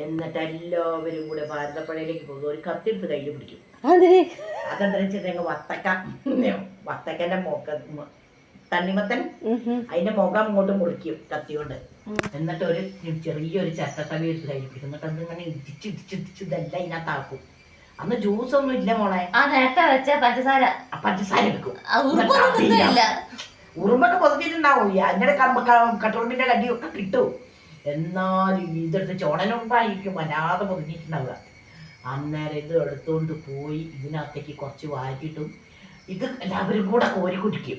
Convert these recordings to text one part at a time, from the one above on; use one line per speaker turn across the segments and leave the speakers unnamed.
എന്നിട്ട് എല്ലാവരും കൂടെ ഭാരതപ്പുഴയിലേക്ക് പോകും ഒരു കത്തിയെടുത്ത് കയ്യിൽ പിടിക്കും.
അതിന്
അതെന്താ വെച്ചിട്ടുണ്ടെങ്കിൽ വത്തക്ക. വത്തക്കന്റെ മുഖ തണ്ണിമത്തൻ. അതിന്റെ മുഖം അങ്ങോട്ട് മുറിക്കും കത്തിയോണ്ട് എന്നിട്ട് ഒരു ചെറിയൊരു ചട്ടത്തവി എടുത്ത് കയ്യിൽ പിടിക്കും. എന്നിട്ട് അതിങ്ങനെ ഇടിച്ച് ഇടിച്ച് ഇടിച്ച് ഇതെല്ലാം ഇതിനകത്താക്കും. അന്ന് ജ്യൂസ് ഒന്നും ഇല്ല മോളെ.
ആ നേരത്തെ വെച്ച പഞ്ചസാര.
പഞ്ചസാര എടുക്കും. ഉറുമ്പൊക്കെ പൊതിഞ്ഞിട്ടുണ്ടാവും. ഈ അതിന്റെ കട്ടോണ്ടിന്റെ കടിയൊക്കെ കിട്ടും. എന്നാലും ഇതെടുത്ത് ചോണനുമ്പായിരിക്കും വല്ലാതെ പൊതിഞ്ഞിട്ടുണ്ടാവുക. അന്നേരം ഇത് എടുത്തുകൊണ്ട് പോയി ഇതിനകത്തേക്ക് കുറച്ച് വാറ്റിയിട്ടും ഇത് എല്ലാവരും കൂടെ കോരി കുടിക്കും.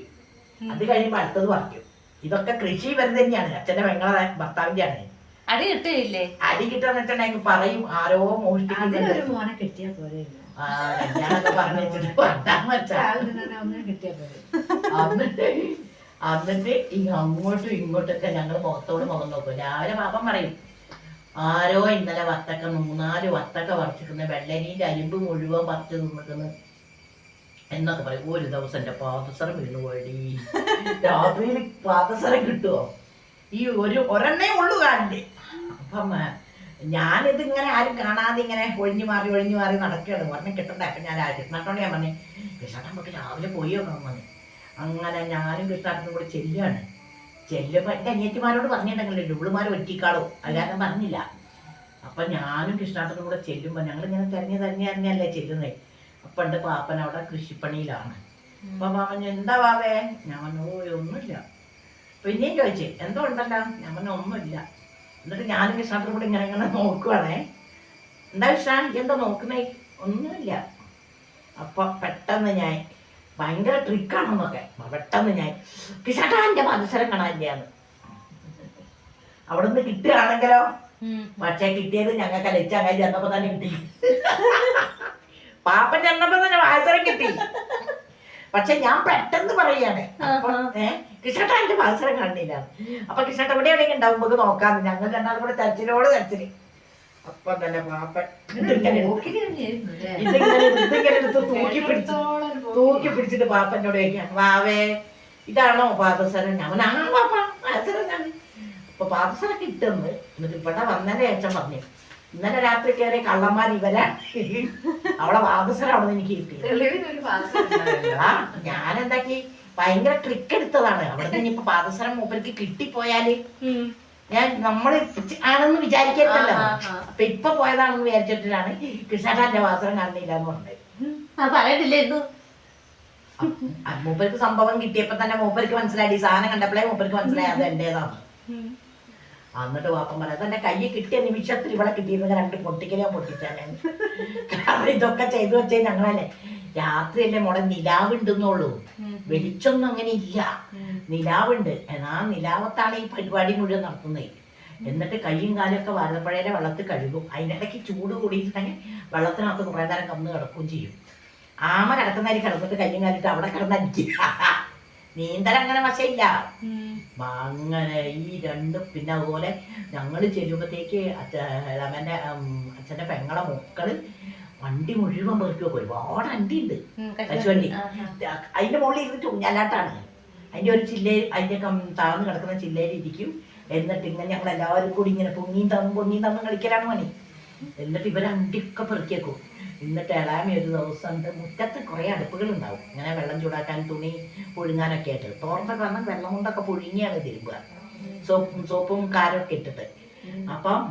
അത് കഴിയുമ്പോൾ അടുത്തത് പറിക്കും. ഇതൊക്കെ കൃഷി വരുന്നത് തന്നെയാണ്. അച്ഛന്റെ പെങ്ങളെ ഭർത്താവിന്റെ ആണ്
അടി കിട്ടില്ലേ
അടി കിട്ടാന്ന് വെച്ചിട്ടുണ്ടെങ്കിൽ പറയും. ആരോ മോഷ്ടിക്കുന്നുണ്ട്.
അതിനൊരു മോനെ കിട്ടിയാ
ആ ഞാനൊക്കെ പറഞ്ഞു വെച്ചിട്ട്
കിട്ടിയാ പോരെ.
എന്നിട്ട് ഈ അങ്ങോട്ടും ഇങ്ങോട്ടൊക്കെ ഞങ്ങൾ മുഖത്തോട് മുഖം നോക്കും. രാവിലെ പാപം പറയും? ആരോ ഇന്നലെ വത്തക്ക മൂന്നാൽ വത്തക്ക പറിച്ചിരിക്കുന്ന വെള്ളരീന്റെ അരിമ്പ് മുഴുവൻ പറിച്ചു നിന്നിക്കുന്നു എന്നൊക്കെ പറയും. ഒരു ദിവസം എന്റെ പാദസരം വീണു പോയി രാത്രിയിൽ പാദസരം കിട്ടുമോ ഈ ഒരു ഒരെണ്ണേ ഉള്ളു കാണില്ലേ അപ്പം ഞാനിത് ഇങ്ങനെ ആരും കാണാതെ ഇങ്ങനെ ഒഴിഞ്ഞു മാറി ഒഴിഞ്ഞു മാറി നടക്കുകയാണ്. ഒരെണ്ണം കിട്ടണ്ടേ? അപ്പം ഞാൻ കൃഷ്ണാട്ടോണ്ട് ഞാൻ പറഞ്ഞു ചേട്ടാ നമുക്ക് രാവിലെ പോയി നോക്കണം പറഞ്ഞു. അങ്ങനെ ഞാനും കൃഷ്ണാട്ടനും കൂടെ ചെല്ലുകയാണ്. ചെല്ലുമ്പോൾ എന്റെ അനിയത്തിമാരോട് പറഞ്ഞിട്ടുണ്ടെങ്കിൽ ഡുബിളുമാർ ഒറ്റിക്കാളോ അല്ലാതെ പറഞ്ഞില്ല. അപ്പം ഞാനും കൃഷ്ണാട്ടനും കൂടെ ചെല്ലുമ്പോൾ ഞങ്ങൾ ഇങ്ങനെ തെരഞ്ഞു തെരഞ്ഞു തന്നെയല്ലേ ചെല്ലുന്നത് അപ്പം എന്റെ പാപ്പൻ അവിടെ കൃഷിപ്പണിയിലാണ്. അപ്പൊ പറഞ്ഞു എന്താ വാവേ ഞാൻ പറഞ്ഞു ഒന്നുമില്ല. പിന്നെയും ചോദിച്ചേ എന്തോ ഉണ്ടല്ലോ? ഞാൻ പറഞ്ഞു ഒന്നുമില്ല. എന്നിട്ട് ഞാനും കൃഷ്ണാട്ടനും കൂടെ ഇങ്ങനെ ഇങ്ങനെ നോക്കുവാണേ. എന്താ കൃഷ്ണ എന്താ നോക്കുന്നേ? ഒന്നുമില്ല. അപ്പൊ പെട്ടെന്ന് ഞാൻ ഭയങ്കര ട്രിക്കാണെന്നൊക്കെ പെട്ടെന്ന് ഞാൻ കിഷട്ടാ എന്റെ മത്സരം കാണാനില്ലാന്ന് അവിടെ നിന്ന് കിട്ടുകയാണെങ്കിലോ പക്ഷെ കിട്ടിയത് ഞങ്ങൾക്ക് ലച്ച അങ്ങനെ ചെന്നപ്പോ തന്നെ കിട്ടി. പാപ്പൻ ചെന്നപ്പോ തന്നെ മത്സരം കിട്ടി. പക്ഷെ ഞാൻ പെട്ടെന്ന് പറയാണ് ഏഹ് എന്റെ മത്സരം കണ്ടില്ല അപ്പൊ കിഷട്ട എവിടെ എവിടെയെങ്കിലും ഉണ്ടാവും നമുക്ക് നോക്കാന്ന്. ഞങ്ങൾ രണ്ടാളും കൂടെ തരച്ചിലോട് തെരച്ചിൽ അപ്പൊ തന്നെ പാപ്പൻ. ഇതിങ്ങനെ തൂക്കി പിടിച്ചു തൂക്കി പിടിച്ചിട്ട് പാപ്പനോട് ചോദിക്കാം വാവേ ഇതാണോ പാദസരം? ഞാൻ ആ പാപ്പ പാദസരം ഞാൻ അപ്പൊ പാദസരം കിട്ടുന്നു എന്നിട്ട് ഇവിടെ വന്നതിന്റെ ശേഷം പറഞ്ഞു ഇന്നലെ രാത്രി കയറി കള്ളന്മാർ ഇവരാ. അവളെ പാദസരം അവിടെ എനിക്ക് കിട്ടി.
ഞാനെന്താക്കി.
ആ ഭയങ്കര ട്രിക്ക് എടുത്തതാണ്. അവിടെ നിന്ന് ഇപ്പൊ പാദസരം മൂപ്പർക്ക് കിട്ടിപ്പോയാൽ ഞാൻ നമ്മൾ ആണെന്ന് വിചാരിക്കരുതല്ലോ. അപ്പൊ ഇപ്പൊ പോയതാണെന്ന് വിചാരിച്ചിട്ടാണ് കൃഷ്ണന്റെ പാത്രം കാണുന്നില്ല എന്ന് പറഞ്ഞത്. മൂപ്പർക്ക് സംഭവം കിട്ടിയപ്പോ തന്നെ മൂപ്പർക്ക് മനസ്സിലായി. സാധനം കണ്ടപ്പോഴേ മൂപ്പർക്ക് മനസ്സിലായി അത് എന്റേതാണ് എന്നിട്ട് വാപ്പം പറയാം അതെന്റെ കയ്യിൽ കിട്ടിയ നിമിഷത്തിൽ ഇവിടെ കിട്ടിയിരുന്ന രണ്ട് പൊട്ടിക്കലോ പൊട്ടിച്ചാലേ കാരണം ഇതൊക്കെ ചെയ്തു വെച്ചേ ഞങ്ങളല്ലേ രാത്രിയല്ലേ മോളെ നിലാവുണ്ടെന്നുള്ളൂ. വെളിച്ചൊന്നും അങ്ങനെ ഇല്ല. നിലാവുണ്ട്. ആ നിലാവത്താണ് ഈ പരിപാടി മുഴുവൻ നടത്തുന്നത്. എന്നിട്ട് കയ്യും കാലൊക്കെ വാഴപ്പഴയുടെ വെള്ളത്തിൽ കഴുകും. അതിനിടയ്ക്ക് ചൂട് കൂടിയിട്ടുണ്ടെങ്കിൽ വെള്ളത്തിനകത്ത് കുറേ നേരം കന്ന് കിടക്കുകയും ചെയ്യും. ആമ കിടക്കുന്നതിൽ കിടന്നിട്ട് കയ്യും കാലിട്ട് അവിടെ കിടന്നടിക്കുക നീന്തൽ അങ്ങനെ വശയില്ല. അങ്ങനെ ഈ രണ്ടും പിന്നെ അതുപോലെ ഞങ്ങൾ ചെല്ലുമ്പോഴത്തേക്ക് അച്ഛന്റെ അച്ഛന്റെ പെങ്ങളെ മക്കൾ വണ്ടി മുഴുവൻ പെറുക്കി വെക്കും. ഒരുപാട് വണ്ടി. ഉണ്ട് കശുവണ്ടി അതിന്റെ മുകളിൽ ഇരുന്നിട്ട് ഊഞ്ഞാലാട്ടാണ് അതിന്റെ ഒരു ചില്ലയിൽ അതിന്റെ താഴ്ന്നു കിടക്കുന്ന ചില്ലയിൽ ഇരിക്കും എന്നിട്ട് ഇങ്ങനെ ഞങ്ങൾ എല്ലാവരും കൂടി ഇങ്ങനെ പൊങ്ങിയും തന്നും പൊങ്ങിയും തന്നും കളിക്കലാണ് പണി എന്നിട്ട് ഇവർ അണ്ടിയൊക്കെ പെറുക്കിയേക്കും. എന്നിട്ട് ഇളാമ ഒരു ദിവസം മുറ്റത്ത് കുറേ അടുപ്പുകൾ ഉണ്ടാവും ഇങ്ങനെ വെള്ളം ചൂടാക്കാൻ തുണി പുഴുങ്ങാനൊക്കെ ആയിട്ട്. തോർത്തൊക്കെ വന്നാൽ വെള്ളം കൊണ്ടൊക്കെ പുഴുങ്ങിയാണ് തിരുമ്പുക. സോപ്പും സോപ്പും കാരൊക്കെ ഇട്ടിട്ട്. അപ്പം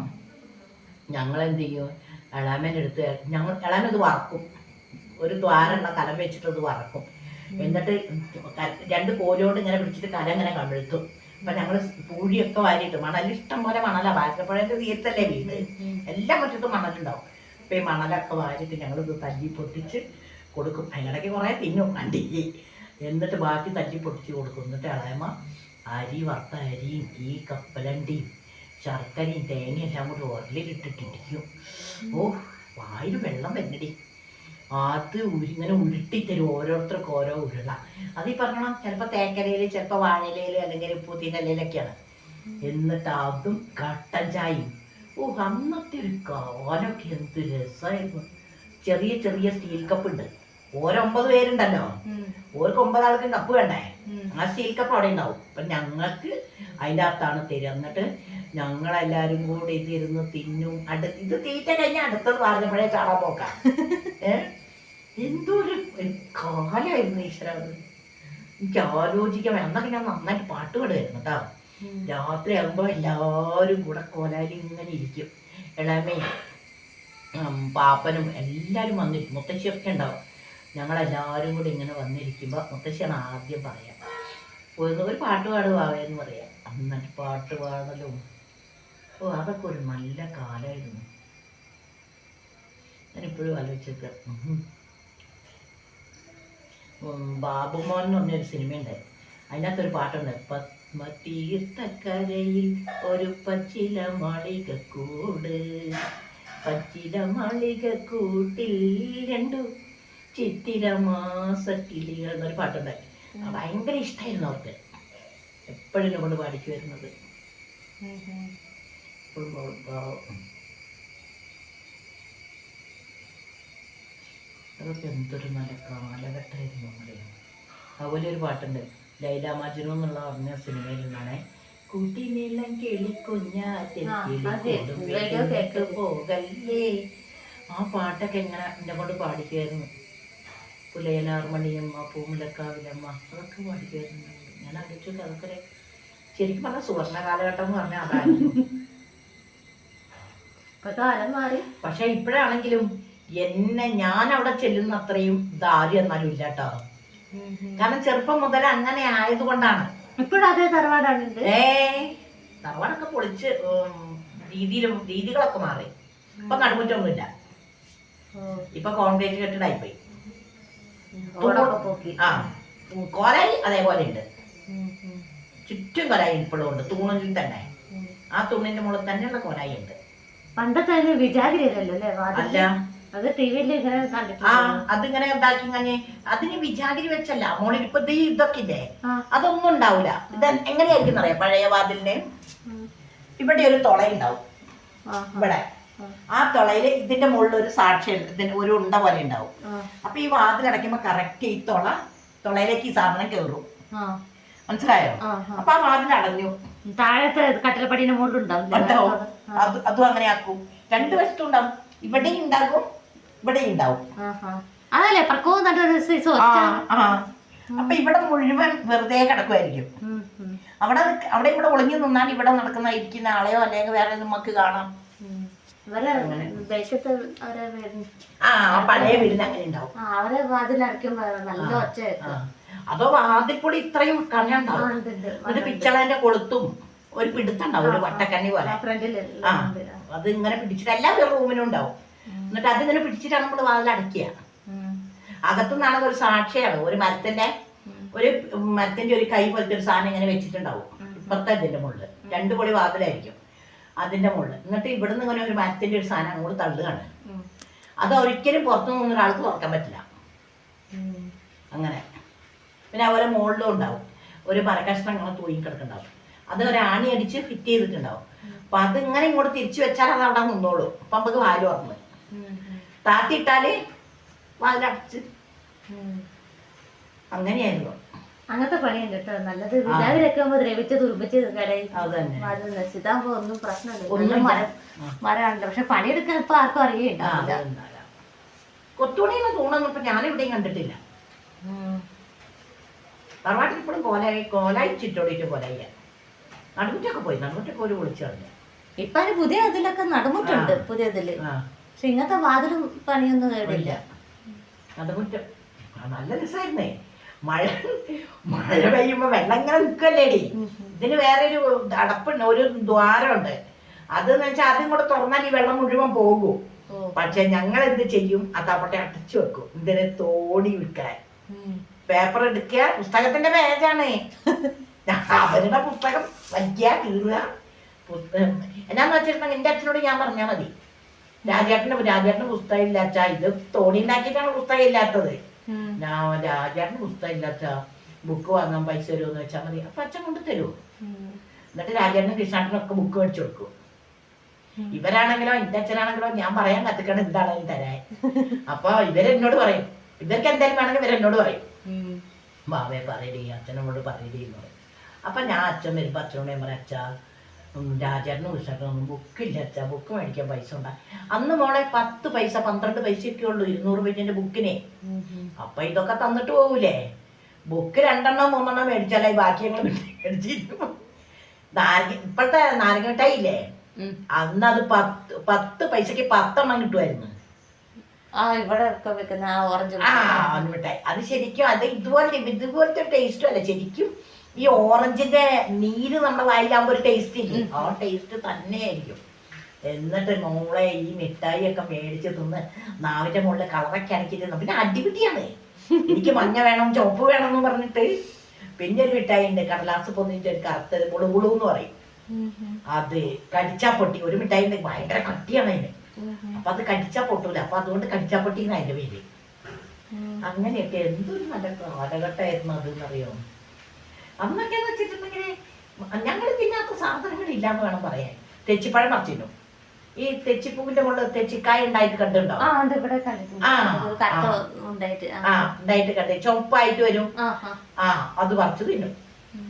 ഞങ്ങൾ എന്ത് ചെയ്യും അടുത്ത് ഞങ്ങൾ എളാമ ഇത് വറക്കും. ഒരു ദ്വാരമുള്ള കലം വെച്ചിട്ട് അത് വറക്കും. എന്നിട്ട് രണ്ട് കോലോട് ഇങ്ങനെ പിടിച്ചിട്ട് കല ഇങ്ങനെ കമിഴ്ത്തും അപ്പൊ ഞങ്ങൾ പൂഴിയൊക്കെ വാരിയിട്ട് മണൽ ഇഷ്ടം പോലെ മണല. വാരപ്പുഴയുടെ തീർത്തല്ലേ വീട്? എല്ലാം മുറ്റത്തും മണലുണ്ടാവും. അപ്പൊ ഈ മണലൊക്കെ വാരിയിട്ട് ഞങ്ങൾ ഇത് തല്ലി പൊട്ടിച്ച് കൊടുക്കും. അതിനിടയ്ക്ക് കുറേ തിന്നും വണ്ടി എന്നിട്ട് ബാക്കി തല്ലി പൊട്ടിച്ച് കൊടുക്കും. എന്നിട്ട് ഇളയമ്മ അരി വറുത്ത അരിയും ഈ കപ്പലണ്ടിയും ശർക്കരയും തേങ്ങയും എല്ലാം കൂടി ഉരലിട്ടിട്ടിരിക്കും ഓ വായിൽ വെള്ളം വന്നടി അത് ഇങ്ങനെ ഉരുട്ടിത്തരും ഓരോരുത്തർക്ക് ഓരോ ഉരുള. അത് ഈ പറഞ്ഞോളാം ചിലപ്പോൾ തേക്കരയിൽ ചിലപ്പോൾ വാഴയിലയിൽ അല്ലെങ്കിൽ പൂത്തിനയിലൊക്കെയാണ് എന്നിട്ട് അതും കട്ടൻ ചായയും. ഓ അന്നത്തെ ഒരു കാലൊക്കെ എന്ത് രസമായിരുന്നു ചെറിയ ചെറിയ സ്റ്റീൽ കപ്പ് ഉണ്ട്. ഓരൊമ്പത് പേരുണ്ടല്ലോ. ഓർക്ക് ഒമ്പത് ആൾക്ക് കപ്പ് വേണ്ടേ? ആ സ്റ്റീൽ കപ്പ് അവിടെ ഉണ്ടാവും. അപ്പൊ ഞങ്ങൾക്ക് അതിന്റെ അകത്താണ് തരിക. എന്നിട്ട് ഞങ്ങളെല്ലാരും കൂടി ഇതിരുന്ന് തിന്നും. അടുത്ത് ഇത് തീറ്റ കഴിഞ്ഞാൽ അടുത്തത് പറഞ്ഞപ്പോഴേ ചാടാൻ പോക്കാം. ഏ? എന്തൊരു കാലായിരുന്നു ഈശ്വര എനിക്ക് ആലോചിക്കാൻ അന്നൊക്കെ ഞാൻ നന്നായിട്ട് പാട്ട് പാടുമായിരുന്നു കേട്ടോ. രാത്രി ആകുമ്പോൾ എല്ലാവരും കൂടെ കോലാലി ഇങ്ങനെ ഇരിക്കും. ഇളമയും പാപ്പനും എല്ലാവരും വന്നിരിക്കും മുത്തശ്ശിയൊക്കെ ഉണ്ടാവും. ഞങ്ങളെല്ലാവരും കൂടി ഇങ്ങനെ വന്നിരിക്കുമ്പോൾ മുത്തശ്ശിയാണ് ആദ്യം പറയാം. ഒരു ഒരു പാട്ട് പാടുവാവെന്ന് പറയാം. എന്നിട്ട് പാട്ട് പാടലും. ഓ അതൊക്കെ ഒരു നല്ല കാലമായിരുന്നു. ഞാനിപ്പോഴും ആലോചിച്ചത് ബാബുമോൻ എന്ന് പറഞ്ഞൊരു സിനിമയുണ്ടായി അതിനകത്തൊരു പാട്ടുണ്ട് പത്മതീർത്ഥക്കരയിൽ ഒരു പച്ചില മാളിക കൂട് പച്ചില മാളിക കൂട്ടിൽ രണ്ടു ചിത്തിര മാസക്കിളികൾ എന്നൊരു പാട്ടുണ്ടായി ഭയങ്കര ഇഷ്ടമായിരുന്നു അവർക്ക്. എപ്പോഴും കൊണ്ട് പാടിച്ചു വരുന്നത്. അതൊക്കെ എന്തൊരു നല്ല കാലഘട്ടമായിരുന്നു അറിയാം അതുപോലെ ഒരു പാട്ടുണ്ട്. ലൈല മജ്നു എന്നുള്ള പറഞ്ഞ സിനിമയിൽ നിന്നാണ് കുട്ടിനെല്ലാം
radio
പോകല്ലേ. ആ പാട്ടൊക്കെ എങ്ങനെ എന്റെ കൊണ്ട് പാടിക്കുമായിരുന്നു പുലയനാർമണിയമ്മ പൂമുലക്കാവിലമ്മ അതൊക്കെ പാടിക്കുമായിരുന്നു ഞാൻ ആലോചിച്ചു അതൊക്കെ ശരിക്കും പറഞ്ഞ സുവർണ കാലഘട്ടം എന്ന് പറഞ്ഞാൽ അതായിരുന്നു.
ഇപ്പൊ കാലം മാറി.
പക്ഷെ ഇപ്പോഴാണെങ്കിലും എന്നെ ഞാൻ അവിടെ ചെല്ലുന്ന അത്രയും ദാരി എന്നാലും ഇല്ല കേട്ടോ കാരണം ചെറുപ്പം മുതൽ അങ്ങനെ ആയതുകൊണ്ടാണ്.
ഇപ്പോഴും അതേ തറവാടാണ്
ഏ തറവാടൊക്കെ പൊളിച്ച് രീതിയിലും രീതികളൊക്കെ മാറി. ഇപ്പൊ നടുമുറ്റൊന്നുമില്ല ഇപ്പൊ കോൺക്രീറ്റ് കെട്ടിടായിപ്പോയി ആ കൊലായി അതേപോലെ ഉണ്ട്. ചുറ്റും കൊലായി ഇപ്പോഴും ഉണ്ട്. തൂണിൽ തന്നെ. ആ തൂണിന്റെ മുകളിൽ തന്നെയുള്ള കൊലായി ഉണ്ട്.
പണ്ടത്തെ വിചാരിയതല്ലോ അല്ലേ?
അല്ല.
അത് ഇങ്ങനെ
ആ
കണ്ടിട്ടുണ്ട്
അതിങ്ങനെ ഉണ്ടാക്കി കഴിഞ്ഞ് അതിന് വിചാരി വെച്ചല്ല. മോളിൽ ഇപ്പൊ ദേ ഇതൊക്കെ ഇല്ലേ അതൊന്നും ഉണ്ടാവില്ല ഇത് എങ്ങനെയായിരിക്കും അറിയാം പഴയ വാതിലിന്? ഇവിടെ ഒരു തുളയുണ്ടാവും.
ആ,
ഇവിടെ.
ആ.
തൊളയിൽ ഇതിന്റെ മുകളിൽ ഒരു സാക്ഷി ഇതിന്റെ ഒരു ഉണ്ട പോലെ ഉണ്ടാവും.
ആ,
അപ്പൊ ഈ വാതിൽ അടയ്ക്കുമ്പോ കറക്റ്റ് ഈ തുള തുളയിലേക്ക് ഈ സാധനം കയറും
ആ,
മനസ്സിലായോ?
ആ, ആ.
അപ്പൊ ആ വാതിൽ അടഞ്ഞു.
താഴത്തെ കട്ടിലപ്പടിന്റെ മുകളിൽ
ഉണ്ടാവും. അത് അതും അങ്ങനെ ആക്കും രണ്ടു വശത്തും ഉണ്ടാവും. ഇവിടെയും ഉണ്ടാകും ഇവിടെയും ഉണ്ടാവും
അതല്ലേ പ്രക്കോവും
അപ്പൊ ഇവിടെ മുഴുവൻ വെറുതെ കിടക്കുമായിരിക്കും അവിടെ അവിടെ ഇവിടെ ഒളിഞ്ഞു നിന്നാൽ ഇവിടെ നടക്കുന്ന ഇരിക്കുന്ന ആളെയോ അല്ലെങ്കിൽ വേറെ നമുക്ക് കാണാം. പഴയ വീടിന് അങ്ങനെ ഉണ്ടാവും.
ആ അവരെ വാതിലടയ്ക്കുമ്പോ നല്ല ഒച്ച
അതോ വാതിൽപ്പൊടി ഇത്രയും കണ്ണുണ്ടാവും. എന്നിട്ട് പിച്ചളന്റെ കൊളുത്തും ഒരു പിടുത്തുണ്ടാവും ഒരു വട്ടക്കണ്ണി പോലെ.
ആ.
അത് ഇങ്ങനെ പിടിച്ചിട്ട് എല്ലാ റൂമിനും ഉണ്ടാവും. എന്നിട്ട് അതിങ്ങനെ പിടിച്ചിട്ടാണ് നമ്മൾ വാതിൽ അടയ്ക്കുക.
അകത്തുനിന്നാണ്
അകത്തുനിന്നാണെങ്കിൽ ഒരു സാക്ഷിയാണ്. ഒരു മരത്തിന്റെ ഒരു മരത്തിന്റെ ഒരു കൈ പോലത്തെ ഒരു സാധനം ഇങ്ങനെ വെച്ചിട്ടുണ്ടാവും. ഇപ്പുറത്തെ ഇതിന്റെ മുകളിൽ രണ്ട് പൊളി വാതിലായിരിക്കും അതിന്റെ മുകളിൽ എന്നിട്ട് ഇവിടുന്ന് ഇങ്ങനെ ഒരു മരത്തിന്റെ ഒരു സാധനം അങ്ങോട്ട് തള്ളുകയാണ്. അത് ഒരിക്കലും പുറത്തു നിന്ന് ഒരാൾക്ക് തുറക്കാൻ പറ്റില്ല. അങ്ങനെ. പിന്നെ അതുപോലെ മുകളിലും ഉണ്ടാവും. ഒരു മരക്കഷ്ണം അങ്ങനെ തൂങ്ങി കിടക്കുന്നുണ്ടാവും അത് ഒരാണി അടിച്ച് ഫിറ്റ് ചെയ്തിട്ടുണ്ടാവും. അപ്പൊ അത് ഇങ്ങനെ ഇങ്ങോട്ട് തിരിച്ചു വെച്ചാൽ അത് അവിടെ നിന്നോളൂ. അപ്പൊ നമുക്ക് വാൽ തുറന്ന്. താത്തിയിട്ടാൽ വാതിലടച്ച്. അങ്ങനെയായിരുന്നു.
അങ്ങനത്തെ പണിയുണ്ട് കേട്ടോ. നല്ലത് വിനാഗിരൊക്കെ ആകുമ്പോ ദ്രവിച്ച് തുരുമ്പിച്ച് കടയിൽ
അത്
നശിതാകുമ്പോ ഒന്നും പ്രശ്നമില്ല. മരം മരമാണല്ലോ പക്ഷെ പണിയെടുക്കാൻ ഇപ്പൊ ആർക്കും
അറിയില്ല. കൊത്തുപണിയുള്ള തൂണൊന്നും ഇപ്പൊ ഞാനിവിടെയും കണ്ടിട്ടില്ല. തറവാട്ടിൽ ഇപ്പോഴും കോലായി കോലായി ചിറ്റോടിയിട്ട് കോലായി നടുമുറ്റൊക്കെ പോയി. നടുമുറ്റൊക്കെ ഒരു വിളിച്ചു കളഞ്ഞു
ഇപ്പൊ പുതിയ ഇതിലൊക്കെ നടുമുറ്റുണ്ട്. പുതിയ
ഇതിൽ.
പക്ഷെ ഇങ്ങനത്തെ വാതിലും പണിയൊന്നും കേടില്ല.
അത് നടുമുറ്റം നല്ല രസമായിരുന്നേ മഴ മഴ പെയ്യുമ്പോ വെള്ളം ഇങ്ങനെ നിൽക്കല്ലേടി ഇതിന് വേറെ ഒരു അടപ്പുണ്ട് ഒരു ദ്വാരമുണ്ട്. അതെന്ന് വെച്ചാൽ ആദ്യം കൂടെ തുറന്നാൽ ഈ വെള്ളം മുഴുവൻ പോകും. പക്ഷെ ഞങ്ങൾ എന്ത് ചെയ്യും? അത് അവിടെ അടച്ചു വെക്കും. ഇതിനെ തോടി വിൽക്കാൻ. പേപ്പർ എടുക്കുക. പുസ്തകത്തിന്റെ പേജാണ്. അവരുടെ പുസ്തകം വലിക്കുക കീറുക. പുസ്തകം. എന്നാന്ന് വെച്ചിട്ടുണ്ടെങ്കിൽ എന്റെ അച്ഛനോട് ഞാൻ പറഞ്ഞാൽ മതി. രാജേട്ടന്റെ രാജേട്ടന് പുസ്തകം ഇല്ലാച്ച ഇത് തോണി ഉണ്ടാക്കിയിട്ടാണ് പുസ്തകം ഇല്ലാത്തത്. ഞാൻ രാജേട്ടന് പുസ്തകം ഇല്ലാച്ച ബുക്ക് വാങ്ങാൻ പൈസ തരുമോ വെച്ചാൽ മതി. അപ്പൊ അച്ഛൻ കൊണ്ട്
തരുമോ?
എന്നിട്ട് രാജേട്ടനും കൃഷ്ണാട്ടനൊക്കെ ബുക്ക് മേടിച്ചു കൊടുക്കും. ഇവരാണെങ്കിലോ എന്റെ അച്ഛനാണെങ്കിലോ ഞാൻ പറയാൻ കത്തിക്കണം എന്താണെങ്കിലും തരാൻ. അപ്പൊ ഇവരെന്നോട് പറയും. ഇവർക്ക് എന്തായാലും വേണമെങ്കിൽ ഇവരെന്നോട് പറയും. മാവേ പറയടി അച്ഛനോട് പറയടി എന്ന് പറയും. അപ്പൊ ഞാൻ അച്ഛൻ വരുമ്പോ അച്ഛനോട് ഞാൻ പറയാം അച്ഛാ രാജേട്ടനും ഉഷാക്കൊന്നും ബുക്കില്ല അച്ഛാ. ബുക്ക് മേടിക്കാൻ പൈസ ഉണ്ടാ. അന്ന് മോളെ പത്ത് പൈസ പന്ത്രണ്ട് പൈസയൊക്കെ ഉള്ളൂ ഇരുന്നൂറ് പേജിന്റെ ബുക്കിനെ അപ്പൊ ഇതൊക്കെ തന്നിട്ട് പോകൂലേ? ബുക്ക് രണ്ടെണ്ണം മൂന്നെണ്ണം മേടിച്ചാലായി ബാക്കി ഞങ്ങൾ മേടിച്ചിരുന്നു നാരങ്ങ ഇപ്പോഴത്തെ നാരങ്ങ
മിഠായില്ലേ
അന്ന് അത് പത്ത് പത്ത് പൈസക്ക് പത്തെണ്ണം കിട്ടുമായിരുന്നു.
ആ ഇവിടെ വെക്കുന്ന ആ ഓറഞ്ച്
ആ മിഠായി. അത് ശരിക്കും അത് ഇതുപോലെ ഇതുപോലത്തെ ടേസ്റ്റും അല്ല. ശരിക്കും ഈ ഓറഞ്ചിന്റെ നീര് നമ്മുടെ വായിലാകുമ്പോൾ ഒരു ടേസ്റ്റ് ഇല്ലേ? ആ ടേസ്റ്റ് തന്നെയായിരിക്കും. എന്നിട്ട് മോളെ ഈ മിഠായി ഒക്കെ മേടിച്ച് തിന്ന് നാവിന്റെ മുകളിൽ കളറൊക്കെ തിന്നു പിന്നെ അടിപിടിയാണ് എനിക്ക് മഞ്ഞ വേണം ചുവപ്പ് വേണം എന്ന് പറഞ്ഞിട്ട് പിന്നെ ഒരു മിഠായി ഉണ്ട് കടലാസ് പൊന്നിന്റെ ഒരു കറുത്തത് മുളുകുളു എന്ന് പറയും. അത് കടിച്ചാ പൊട്ടി. ഒരു മിഠായി ഉണ്ട് ഭയങ്കര കട്ടിയാണ് അതിന്. അപ്പൊ അത് കടിച്ചാ പൊട്ടൂല. അപ്പൊ അതുകൊണ്ട് കടിച്ചാ പൊട്ടി അതിന്റെ പേര്. അങ്ങനെയൊക്കെ എന്തൊരു നല്ല കാലഘട്ടമായിരുന്നു അത് എന്നറിയോ അന്നൊക്കെ എന്ന് വെച്ചിട്ടുണ്ടെങ്കിൽ ഞങ്ങൾ തിന്നാത്ത സാധനങ്ങളില്ല എന്ന് വേണം പറയാൻ. തെച്ചിപ്പഴം പറിച്ചിരുന്നു. ഈ തെച്ചിപ്പൂവിന്റെ മുകളിൽ തെച്ചിക്കായ ഉണ്ടായിട്ട്
ആ ഇവിടെ കണ്ടിട്ടുണ്ട്.
ആ,
കറുത്ത ഉണ്ടായിട്ട് ആ.
ആ ഉണ്ടായിട്ട് കണ്ട്. ചുവപ്പായിട്ട് വരും.
ആ ആ.
ആ അത് പറിച്ചു തിന്നും.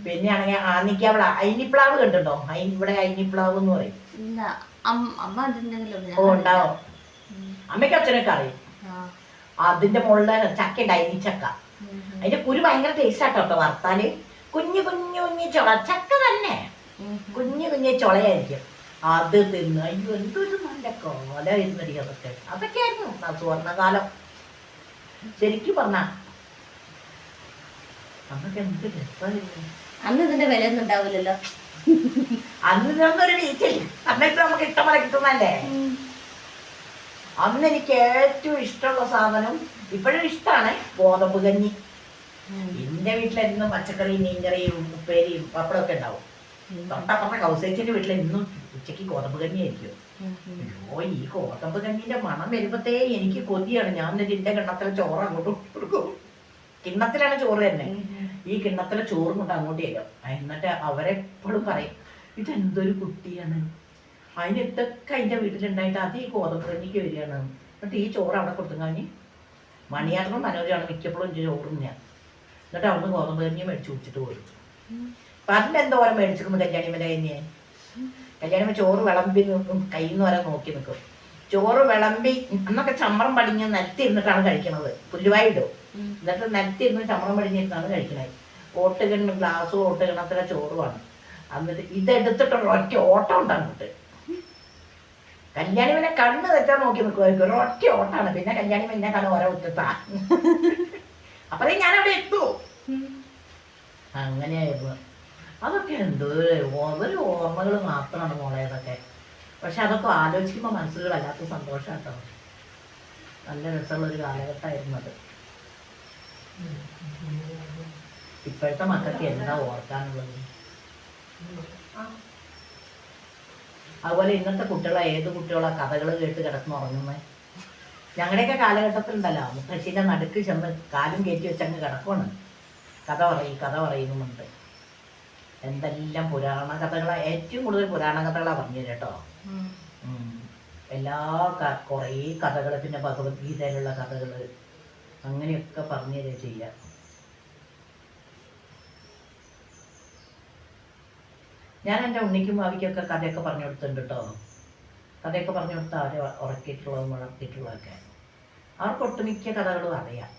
പിന്നെ ആണെങ്കിൽ ആനിക്കാവള അയിനിപ്ലാവ് കണ്ടുണ്ടോ അയിന് ഇവിടെ അയിനിപ്ലാവ് എന്ന് പറയും.
ഇല്ല. അമ്മ
ഓ ഉണ്ടാവും? അമ്മയ്ക്ക് അച്ഛനൊക്കെ അറിയും. അതിന്റെ മുകളിൽ ചക്ക ഉണ്ട് ചക്ക അതിന്റെ കുരു ഭയങ്കര ടേസ്റ്റ് ആട്ടോ കേട്ടോ വറുത്താൽ. കുഞ്ഞു കുഞ്ഞു കുഞ്ഞു ചൊള. ചക്ക തന്നെ. കുഞ്ഞു കുഞ്ഞു ചൊളയായിരിക്കും. അത് തിന്ന്. അയ്യോ എന്തൊരു നല്ല കോലായിരുന്നടി അതൊക്കെ അതൊക്കെയായിരുന്നു ആ സുവർണകാലം. ശരിക്കും പറഞ്ഞ അതൊക്കെ എന്ത് രസമായിരുന്നു
അന്ന് ഇതിന്റെ വില ഒന്നും ഉണ്ടാവില്ലല്ലോ.
അന്ന് ഇതൊന്നൊരു വീട്ടില്ല അന്നിട്ട് നമുക്ക് ഇഷ്ടം പോലെ കിട്ടുന്നല്ലേ അന്ന് എനിക്ക് ഏറ്റവും ഇഷ്ടമുള്ള സാധനം ഇപ്പോഴും ഇഷ്ടമാണ് ഗോതമ്പ് കഞ്ഞി. എന്റെ വീട്ടിൽ എന്നും പച്ചക്കറി മീൻകറിയും ഉപ്പേരിയും പപ്പടമൊക്കെ ഉണ്ടാവും. തൊട്ടപ്പുറത്തെ കൗസേച്ചിന്റെ വീട്ടിൽ എന്നും ഉച്ചയ്ക്ക് ഗോതമ്പ് കഞ്ഞി ആയിരിക്കും. അയ്യോ ഈ ഗോതമ്പ് കഞ്ഞിന്റെ മണം വരുമ്പത്തേ എനിക്ക് കൊതിയാണ്. ഞാൻ എന്നിട്ട് എന്റെ കിണ്ണത്തിലെ ചോറ് അങ്ങോട്ട് കൊടുക്കും. കിണ്ണത്തിലാണ് ചോറ് തന്നെ. ഈ കിണ്ണത്തിലെ ചോറും കൊണ്ട് അങ്ങോട്ട് ചെല്ലും എന്നിട്ട് അവരെപ്പോഴും പറയും ഇതെന്തൊരു കുട്ടിയാണ്? അതിന് ഇതൊക്കെ അതിന്റെ വീട്ടിലുണ്ടായിട്ട് അത് ഈ ഗോതമ്പ് കഞ്ഞിക്ക് വരികയാണ്. എന്നിട്ട് ഈ ചോറ് അവിടെ കൊടുത്തു കഴിഞ്ഞ് മണിയാട്ടനും മനോജാണ് മിക്കപ്പോഴും ചോറും ഞാൻ എന്നിട്ട് അവിടുന്ന് ഗോതമ്പ് കഞ്ഞി മേടിച്ച് കുടിച്ചിട്ട് പോയി. പറഞ്ഞ എന്തോ എന്തോരം മേടിച്ചിരുന്നു കല്യാണിമല കഞ്ഞിയെ കല്യാണിമ ചോറ് വിളമ്പി നിൽക്കും കയ്യിൽ നിന്ന് വരെ നോക്കി നിൽക്കും. ചോറ് വിളമ്പി അന്നൊക്കെ ചമ്മറം പടിഞ്ഞ് നിലത്തി ഇരുന്നിട്ടാണ് കഴിക്കണത്. പുല്ലുവായി ഇടും. എന്നിട്ട് നിലത്തി ഇരുന്ന് ചമ്മറം പടിഞ്ഞിരുന്നാണ് കഴിക്കണത്. ഓട്ട് കിണ്ണ ഗ്ലാസ് ഓട്ട് കിണ്ണത്തിലെ ചോറുമാണ് എന്നിട്ട് ഇതെടുത്തിട്ട് ഒറ്റ ഓട്ടം ഉണ്ടാകും അങ്ങോട്ട്. കല്യാണി പിന്നെ കണ്ണ് തെറ്റാൻ നോക്കി നിൽക്കുമായിരിക്കും ഒരു ഒറ്റ ഓട്ടാണ്. പിന്നെ കല്യാണി പിന്നെ കണ്ണ് ഓരോ ഉറ്റത്താ. അപ്പഴേ ഞാൻ അവിടെ എത്തു. അങ്ങനെയായിരുന്നു. അതൊക്കെ എന്തോ ഒരു ഓർമ്മകൾ മാത്രമാണ് മോളെ പക്ഷെ അതൊക്കെ ആലോചിക്കുമ്പോൾ മനസ്സുകളല്ലാത്ത സന്തോഷം കേട്ടോ നല്ല രസമുള്ള ഒരു കാലഘട്ടമായിരുന്നു അത്. ഇപ്പോഴത്തെ മക്കൾക്ക് എന്താ ഓർക്കാനുള്ളത്? അതുപോലെ ഇന്നത്തെ കുട്ടികളെ ഏത് കുട്ടികളാ കഥകൾ കേട്ട് കിടന്ന് ഉറങ്ങുന്നത് ഞങ്ങളുടെയൊക്കെ കാലഘട്ടത്തിലുണ്ടല്ലോ. മുത്തശ്ശീന്റെ നടുക്ക് ചെന്ന് കാലും കയറ്റി വെച്ചങ്ങ് കിടക്കുവാണ്. കഥ പറയും കഥ പറയുന്നുമുണ്ട്. എന്തെല്ലാം പുരാണ കഥകളാ ഏറ്റവും കൂടുതൽ പുരാണ കഥകളാണ് പറഞ്ഞത് കേട്ടോ. എല്ലാ കുറേ കഥകൾ പിന്നെ ഭഗവത്ഗീതയിലുള്ള കഥകൾ അങ്ങനെയൊക്കെ പറഞ്ഞു തരിക ചെയ്യ. ഞാൻ എന്റെ ഉണ്ണിക്കും ഭാവിക്കൊക്കെ കഥയൊക്കെ പറഞ്ഞു കൊടുത്തിട്ടുണ്ട് കേട്ടോ. കഥയൊക്കെ പറഞ്ഞു കൊടുത്താൽ അവരെ ഉറക്കിയിട്ടുള്ളതും വളർത്തിയിട്ടുള്ളതൊക്കെ അവർക്ക് ഒട്ടുമിക്ക കഥകളും അറിയാം.